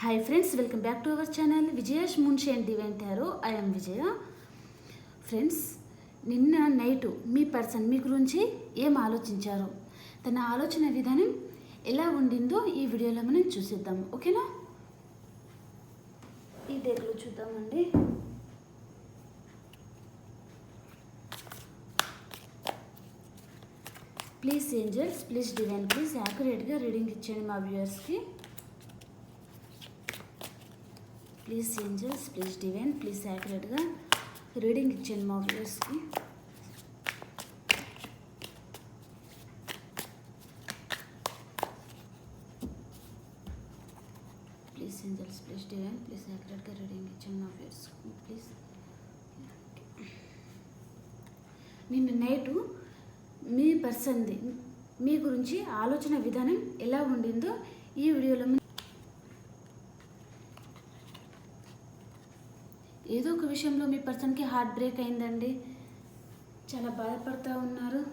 Hi friends welcome back to our channel విజయాష్ Munshi and divine tarot I'm Vijaya friends నిన్న night మీ person మీ గురించి ఏం ఆలోచించారు? తన ఆలోచన విధానం ఎలా ఉండిందో ఈ వీడియోలో మనం చూసిద్దాం. ఓకేనా? ఈ డేట్లో చూద్దామండి. Please angels please divine please యాక్యురేట్గా reading ఇచ్చేయండి మా వ్యూయర్స్కి please angels please divine please యాక్యురేట్గా reading ఇచ్చాను మా వ్యూయర్స్కి please angels please divine please యాక్యురేట్గా reading ఇచ్చాను మా వ్యూయర్స్కి ప్లీజ్ నిన్న నైటు మీ పర్సన్ది మీ గురించి ఆలోచన విధానం ఎలా ఉండిందో ఈ వీడియోలో ఏదో ఒక విషయంలో మీ పర్సన్కి హార్ట్ బ్రేక్ అయిందండి. చాలా బాధపడుతూ ఉన్నారు.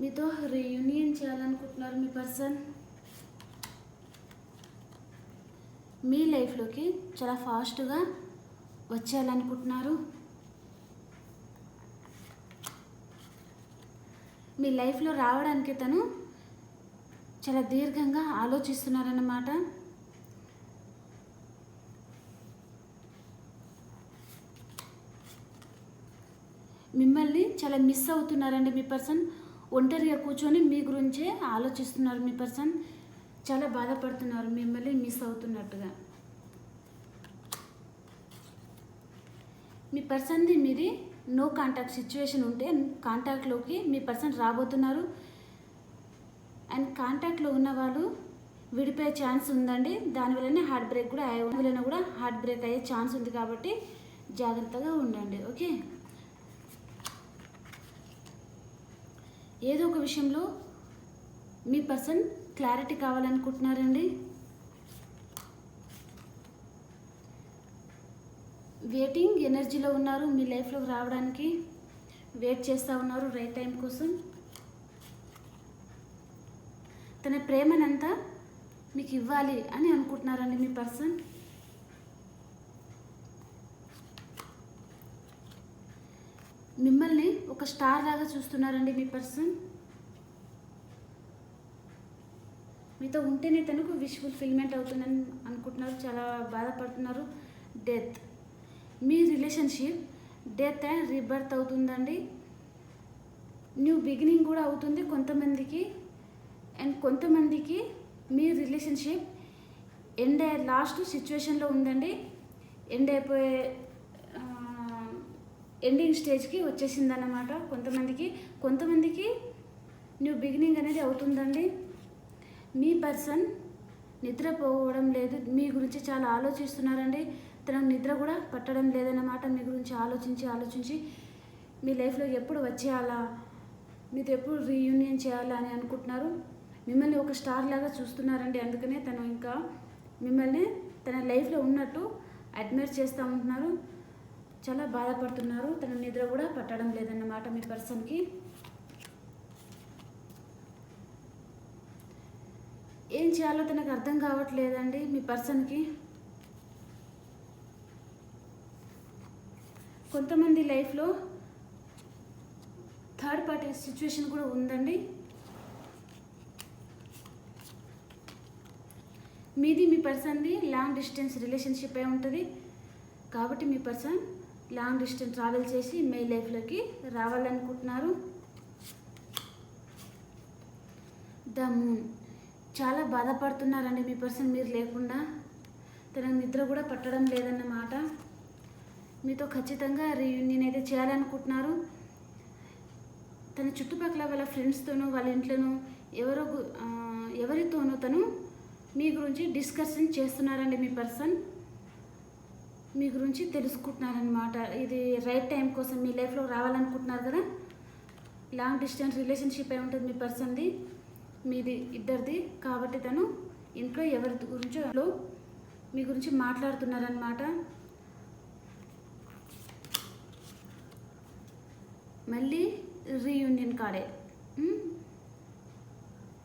మీతో రీయూనియన్ చేయాలనుకుంటున్నారు మీ పర్సన్. మీ లైఫ్లోకి చాలా ఫాస్ట్గా వచ్చేయాలనుకుంటున్నారు. మీ లైఫ్లో రావడానికి తను చాలా దీర్ఘంగా ఆలోచిస్తున్నారన్నమాట. మిమ్మల్ని చాలా మిస్ అవుతున్నారండి మీ పర్సన్. ఒంటరిగా కూర్చొని మీ గురించే ఆలోచిస్తున్నారు మీ పర్సన్. చాలా బాధపడుతున్నారు మిమ్మల్ని మిస్ అవుతున్నట్టుగా. మీ పర్సన్ది మీది నో కాంటాక్ట్ సిచ్యువేషన్ ఉంటే కాంటాక్ట్లోకి మీ పర్సన్ రాబోతున్నారు. అండ్ కాంటాక్ట్లో ఉన్న వాళ్ళు విడిపోయే ఛాన్స్ ఉందండి. దానివల్లనే హార్ట్ బ్రేక్ కూడా అయ్యే వలన కూడా హార్ట్ బ్రేక్ అయ్యే ఛాన్స్ ఉంది కాబట్టి జాగ్రత్తగా ఉండండి. ఓకే? ఏదో ఒక విషయంలో మీ పర్సన్ క్లారిటీ కావాలనుకుంటున్నారండి. వెయిటింగ్ ఎనర్జీలో ఉన్నారు మీ లైఫ్లోకి రావడానికి వెయిట్ చేస్తూ ఉన్నారు రైట్ టైం కోసం. తన ప్రేమనంతా మీకు ఇవ్వాలి అని అనుకుంటున్నారండి మీ పర్సన్? మిమ్మల్ని ఒక స్టార్ లాగా చూస్తున్నారండి మీ పర్సన్. మీతో ఉంటేనే తనకు విష్ ఫుల్ఫిల్మెంట్ అవుతుందని అనుకుంటున్నారు చాలా బాధపడుతున్నారు. డెత్. మీ రిలేషన్షిప్ డెత్ అండ్ రీబర్త్ అవుతుందండి. న్యూ బిగినింగ్ కూడా అవుతుంది కొంతమందికి. అండ్ కొంతమందికి మీ రిలేషన్షిప్ ఎండ్ అయ్యే లాస్ట్ సిచ్యువేషన్లో ఉందండి. ఎండ్ అయిపోయే ఎండింగ్ స్టేజ్కి వచ్చేసిందన్నమాట కొంతమందికి. కొంతమందికి న్యూ బిగినింగ్ అనేది అవుతుందండి. మీ పర్సన్ నిద్రపోవడం లేదు మీ గురించి చాలా ఆలోచిస్తున్నారండి. తనకు నిద్ర కూడా పట్టడం లేదన్నమాట మీ గురించి ఆలోచించి ఆలోచించి మీ లైఫ్లో ఎప్పుడు వచ్చేయాలా? మీతో ఎప్పుడు రీయూనియన్ చేయాలా అని అనుకుంటున్నారు? మిమ్మల్ని ఒక స్టార్ లాగా చూస్తున్నారండి. అందుకనే తను ఇంకా మిమ్మల్ని తన లైఫ్లో ఉన్నట్టు అడ్మైర్ చేస్తూ ఉంటున్నారు. చాలా బాధపడుతున్నారు. తన నిద్ర కూడా పట్టడం లేదన్నమాట మీ పర్సన్కి. ఏం చేయాలో తనకు అర్థం కావట్లేదండి మీ పర్సన్కి. కొంతమంది లైఫ్లో థర్డ్ పార్టీ సిచ్యువేషన్ కూడా ఉందండి. మీది మీ పర్సన్ది లాంగ్ డిస్టెన్స్ రిలేషన్షిప్ అయి ఉంటుంది? కాబట్టి మీ పర్సన్ లాంగ్ డిస్టెన్స్ ట్రావెల్ చేసి మీ లైఫ్లోకి రావాలనుకుంటున్నారు. The moon. చాలా బాధపడుతున్నారండి మీ పర్సన్ మీరు లేకుండా. తన నిద్ర కూడా పట్టడం లేదన్నమాట. మీతో ఖచ్చితంగా రీయూనియన్ అయితే చేయాలనుకుంటున్నారు. తన చుట్టుపక్కల వాళ్ళ ఫ్రెండ్స్తోనూ వాళ్ళ ఇంట్లోనూ ఎవరో ఎవరితోనూ తను మీ గురించి డిస్కషన్ చేస్తున్నారండి మీ పర్సన్. మీ గురించి తెలుసుకుంటున్నారనమాట ఇది రైట్ టైం కోసం మీ లైఫ్లో రావాలనుకుంటున్నారు కదా? లాంగ్ డిస్టెన్స్ రిలేషన్షిప్ అయి ఉంటుంది మీ పర్సన్ది? మీది ఇద్దరిది. కాబట్టి తను ఇంట్లో ఎవరి గురించో మీ గురించి మాట్లాడుతున్నారనమాట మళ్ళీ రీయూనియన్ కాడే.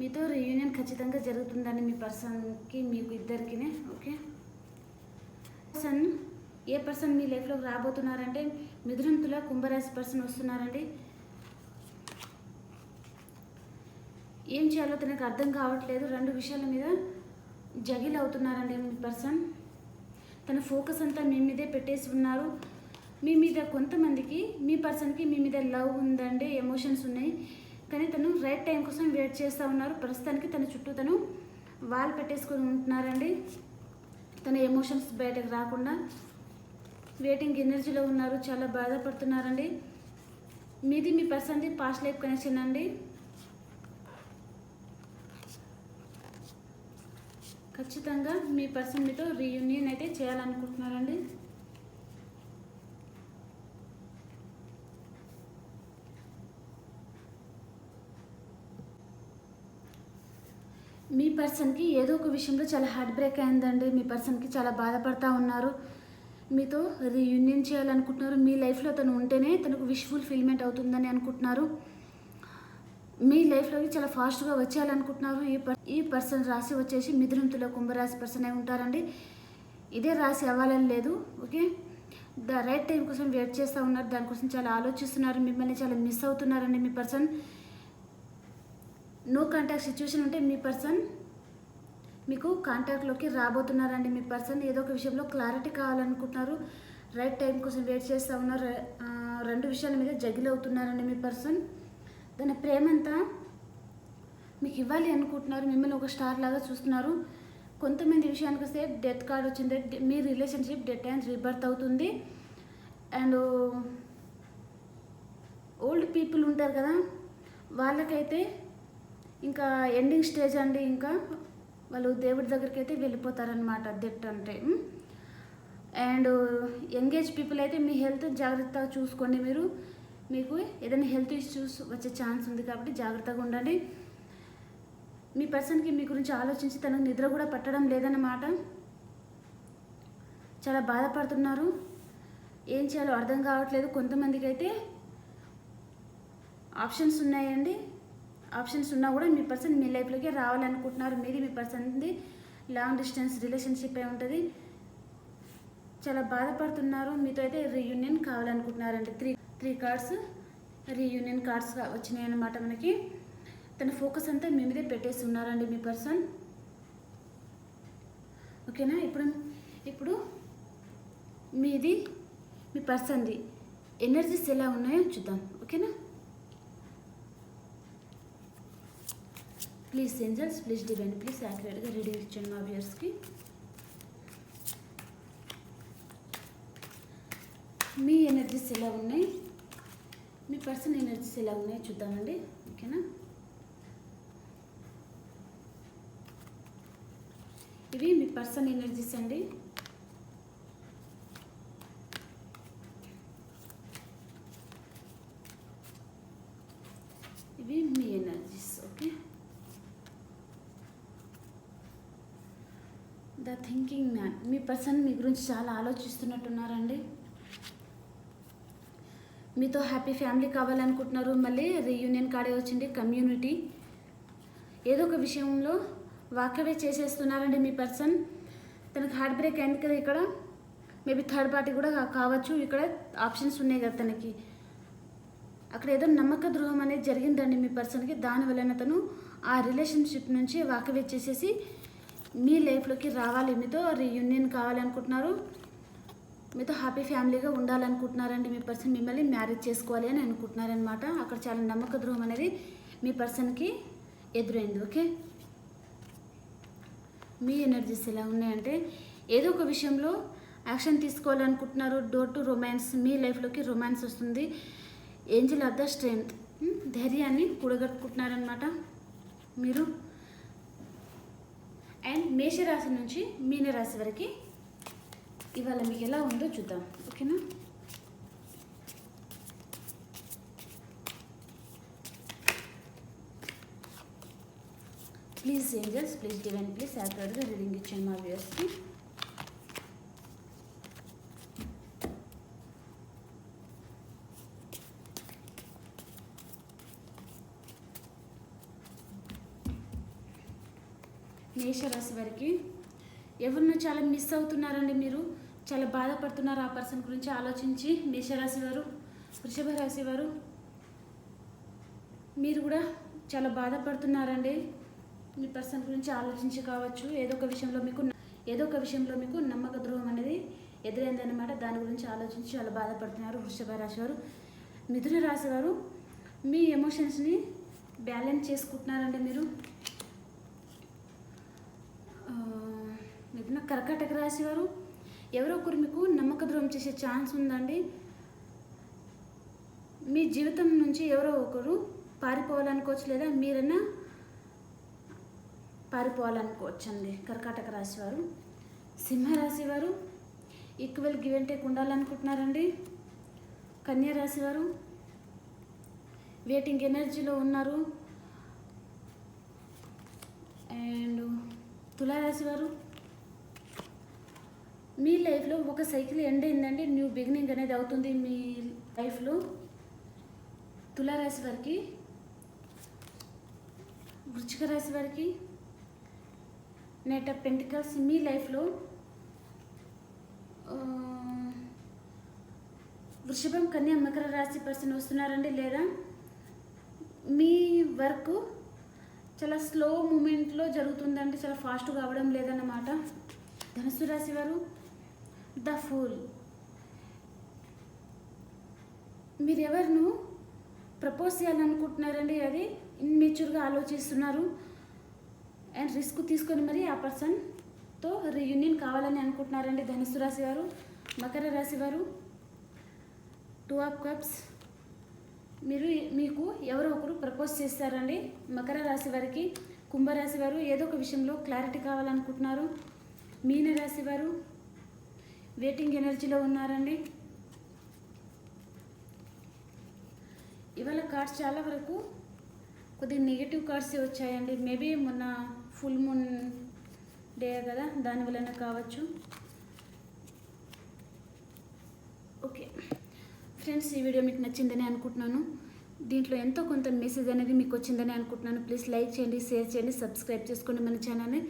మీతో రీయూనియన్ ఖచ్చితంగా జరుగుతుందని మీ పర్సన్కి మీకు ఇద్దరికినే ఓకే? పర్సన్ ఏ పర్సన్ మీ లైఫ్లోకి రాబోతున్నారంటే మిథునంతుల కుంభరాశి పర్సన్ వస్తున్నారండి. ఏం చేయాలో తనకు అర్థం కావట్లేదు. రెండు విషయాల మీద జగిల్ అవుతున్నారండి మీ పర్సన్. తన ఫోకస్ అంతా మీ మీదే పెట్టేసి ఉన్నారు. మీ మీద కొంతమందికి మీ పర్సన్కి మీ మీద లవ్ ఉందండి ఎమోషన్స్ ఉన్నాయి. కానీ తను రైట్ టైం కోసం వెయిట్ చేస్తూ ఉన్నారు. ప్రస్తుతానికి తన చుట్టూ తను వాల్ పెట్టేసుకొని ఉంటున్నారండి. తన ఎమోషన్స్ బయటకు రాకుండా వెయిటింగ్ ఎనర్జీలో ఉన్నారు. చాలా బాధపడుతున్నారండి. మీది మీ పర్సన్ది పాస్ట్ లైఫ్ కనెక్షన్ అండి. ఖచ్చితంగా మీ పర్సన్ మీతో రీయూనియన్ అయితే చేయాలనుకుంటున్నారండి. మీ పర్సన్కి ఏదో ఒక విషయంలో చాలా హార్ట్ బ్రేక్ అయిందండి. మీ పర్సన్కి చాలా బాధపడతా ఉన్నారు. మీతో రీయూనియన్ చేయాలనుకుంటున్నారు. మీ లైఫ్లో తను ఉంటేనే తనకు విష్ ఫుల్ఫిల్మెంట్ అవుతుందని అనుకుంటున్నారు. మీ లైఫ్లోకి చాలా ఫాస్ట్గా వచ్చేయాలనుకుంటున్నారు. ఈ పర్ ఈ పర్సన్ రాసి వచ్చేసి మిథునంతుల కుంభరాశి పర్సన్ అయి ఉంటారండి. ఇదే రాసి అవ్వాలని లేదు. ఓకే? ద రైట్ టైం కోసం వెయిట్ చేస్తూ ఉన్నారు. దానికోసం చాలా ఆలోచిస్తున్నారు. మిమ్మల్ని చాలా మిస్ అవుతున్నారండి మీ పర్సన్. నో కాంటాక్ట్ సిచ్యువేషన్ ఉంటే మీ పర్సన్ మీకు కాంటాక్ట్లోకి రాబోతున్నారండి. మీ పర్సన్ ఏదో ఒక విషయంలో క్లారిటీ కావాలనుకుంటున్నారు. రైట్ టైం కోసం వెయిట్ చేస్తూ ఉన్నారు. రెండు విషయాల మీద జగిల్ అవుతున్నారండి మీ పర్సన్ దాని ప్రేమంతా మీకు ఇవ్వాలి అనుకుంటున్నారు. మిమ్మల్ని ఒక స్టార్ లాగా చూస్తున్నారు. కొంతమంది విషయానికి వస్తే డెత్ కార్డ్ వచ్చింది. మీ రిలేషన్షిప్ డెత్ అండ్ రీబర్త్ అవుతుంది. అండ్ ఓల్డ్ పీపుల్ ఉంటారు కదా వాళ్ళకైతే ఇంకా ఎండింగ్ స్టేజ్ అండి ఇంకా. వాళ్ళు దేవుడి దగ్గరికి అయితే వెళ్ళిపోతారనమాట దిట్ అంటే. అండ్ యంగేజ్ పీపుల్ అయితే మీ హెల్త్ జాగ్రత్తగా చూసుకోండి మీరు. మీకు ఏదైనా హెల్త్ ఇష్యూస్ వచ్చే ఛాన్స్ ఉంది కాబట్టి జాగ్రత్తగా ఉండండి. మీ పర్సన్కి మీ గురించి ఆలోచించి తనకు నిద్ర కూడా పట్టడం లేదన్నమాట. చాలా బాధపడుతున్నారు. ఏం చేయాలో అర్థం కావట్లేదు. కొంతమందికి అయితే ఆప్షన్స్ ఉన్నాయండి. ఆప్షన్స్ ఉన్నా కూడా మీ పర్సన్ మీ లైఫ్లోకి రావాలనుకుంటున్నారు. మీది మీ పర్సన్ది లాంగ్ డిస్టెన్స్ రిలేషన్షిప్ అయి ఉంటుంది. చాలా బాధపడుతున్నారు. మీతో అయితే reunion కావాలనుకుంటున్నారండి. Three three cards reunion cards వచ్చినాయి అన్నమాట మనకి. తన ఫోకస్ అంతా మీ మీదే పెట్టేసి ఉన్నారండి మీ పర్సన్. ఓకేనా? ఇప్పుడు ఇప్పుడు మీది మీ పర్సన్ది. ఎనర్జీస్ ఎలా ఉన్నాయో చూద్దాం. ఓకేనా? Please angels please divine please యాక్యురేట్గా ready ఇచ్చాను మా వ్యూయర్స్కి మీ ఎనర్జీస్ ఎలా ఉన్నాయి? మీ పర్సన్ ఎనర్జీస్ ఎలా ఉన్నాయి చూద్దామండి ఓకేనా? ఇవి మీ పర్సన్ ఎనర్జీస్ అండి ఇవి మీ energies okay the thinking man me person మీ గురించి చాలా ఆలోచిస్తున్నట్టున్నారండి. మీతో హ్యాపీ ఫ్యామిలీ కావాలనుకుంటున్నారు మళ్ళీ రీయూనియన్ కాడే వచ్చింది కమ్యూనిటీ ఏదో ఒక విషయంలో వాకవే చేసేస్తున్నారండి మీ పర్సన్ తనకు హార్ట్ బ్రేక్ అయింది కదా ఇక్కడ. మేబీ థర్డ్ పార్టీ కూడా కావచ్చు. ఇక్కడ ఆప్షన్స్ ఉన్నాయి కదా తనకి. అక్కడ ఏదో నమ్మక ద్రోహం అనేది జరిగిందండి మీ పర్సన్కి దానివల్ల తను ఆ రిలేషన్షిప్ నుంచి వాకవే చేసేసి మీ లైఫ్లోకి రావాలి మీతో రీయూనియన్ కావాలనుకుంటున్నారు మీతో హ్యాపీ ఫ్యామిలీగా ఉండాలనుకుంటున్నారండి మీ పర్సన్ మిమ్మల్ని మ్యారేజ్ చేసుకోవాలి అని అనుకుంటున్నారనమాట అక్కడ చాలా నమ్మక ద్రోహం అనేది మీ పర్సన్కి ఎదురైంది ఓకే? మీ ఎనర్జీస్ ఎలా ఉన్నాయంటే ఏదో ఒక విషయంలో యాక్షన్ తీసుకోవాలనుకుంటున్నారు డోర్ టు రొమాన్స్ మీ లైఫ్లోకి రొమాన్స్ వస్తుంది. ఏంజిల్ ఆఫ్ ద స్ట్రెంగ్త్ ధైర్యాన్ని కూడగట్టుకుంటున్నారనమాట మీరు అండ్ మేషరాశి నుంచి మీనరాశి వరకు ఇవాళ మీకు ఎలా ఉందో చూద్దాం. ఓకేనా? Please angels please divine please యాక్యురేట్గా reading ఇచ్చాను మా వ్యూయర్స్కి మేషరాశి వారికి. ఎవరినో చాలా మిస్ అవుతున్నారండి మీరు. చాలా బాధపడుతున్నారు ఆ పర్సన్ గురించి ఆలోచించి. మేషరాశి వారు వృషభ రాశి వారు మీరు కూడా చాలా బాధపడుతున్నారండి. మీ పర్సన్ గురించి ఆలోచించి కావచ్చు. ఏదో ఒక విషయంలో మీకు ఏదో ఒక విషయంలో మీకు నమ్మక ద్రోహం అనేది ఎదురైందన్నమాట. దాని గురించి ఆలోచించి చాలా బాధపడుతున్నారు వృషభ రాశి వారు. మిథున రాశి వారు మీ ఎమోషన్స్ని బ్యాలెన్స్ చేసుకుంటున్నారండి మీరు. మిథున కర్కాటక రాశి వారు ఎవరో ఒకరు మీకు నమ్మక ద్రోహం చేసే ఛాన్స్ ఉందండి. మీ జీవితం నుంచి ఎవరో ఒకరు పారిపోవాలనుకోవచ్చు లేదా మీరన్నా పారిపోవాలనుకోవచ్చండి కర్కాటక రాశి వారు. సింహరాశి వారు ఈక్వల్ గివ్ అండ్ టేక్ ఉండాలనుకుంటున్నారండి. కన్యా రాశి వారు వెయిటింగ్ ఎనర్జీలో ఉన్నారు. అండ్ తులారాశి వారు మీ లైఫ్లో ఒక సైకిల్ ఎండ్ అయిందండి. న్యూ బిగినింగ్ అనేది అవుతుంది మీ లైఫ్లో తులారాశి వారికి వృచ్చిక రాశి వారికి నైట్ ఆఫ్ పెంటికల్స్ మీ లైఫ్లో వృషభం కన్యా మకర రాశి పర్సన్ వస్తున్నారండి లేదా? మీ వర్క్ చాలా స్లో మూమెంట్లో జరుగుతుందంటే చాలా ఫాస్ట్ కావడం లేదన్నమాట. ధనుసు రాశి వారు ద ఫూల్ మీరు ఎవరిను ప్రపోజ్ చేయాలనుకుంటున్నారండి అది ఇన్మెచ్యూర్గా ఆలోచిస్తున్నారు. అండ్ రిస్క్ తీసుకొని మరి ఆ పర్సన్తో రీయూనియన్ కావాలని అనుకుంటున్నారండి ధనుసు రాశి వారు మకర రాశి వారు. టూ ఆఫ్ కప్స్ మీరు మీకు ఎవరో ఒకరు ప్రపోజ్ చేస్తారండి. మకర రాశి వారికి కుంభరాశి వారు ఏదో ఒక విషయంలో క్లారిటీ కావాలనుకుంటున్నారు. మీన రాశి వారు వెయిటింగ్ ఎనర్జీలో ఉన్నారండి. ఇవాళ కార్డ్స్ చాలా వరకు కొద్దిగా నెగిటివ్ కార్డ్స్ వచ్చాయండి. మేబీ మొన్న ఫుల్ మూన్ డే కదా దాని వలన కావచ్చు ఓకే ఫ్రెండ్స్ ఈ వీడియో మీకు నచ్చిందని అనుకుంటున్నాను. దీంట్లో ఎంతో కొంత మెసేజ్ అనేది మీకు వచ్చిందని అనుకుంటున్నాను. ప్లీజ్ లైక్ చేయండి షేర్ చేయండి సబ్స్క్రైబ్ చేసుకోండి మన ఛానల్ని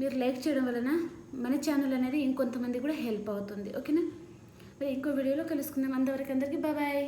మీరు లైక్ చేయడం వలన మన ఛానల్ అనేది ఇంకొంతమంది కూడా హెల్ప్ అవుతుంది. ఓకేనా మరి ఇంకో వీడియోలో కలుసుకుందాం. అంతవరకు అందరికీ బాయ్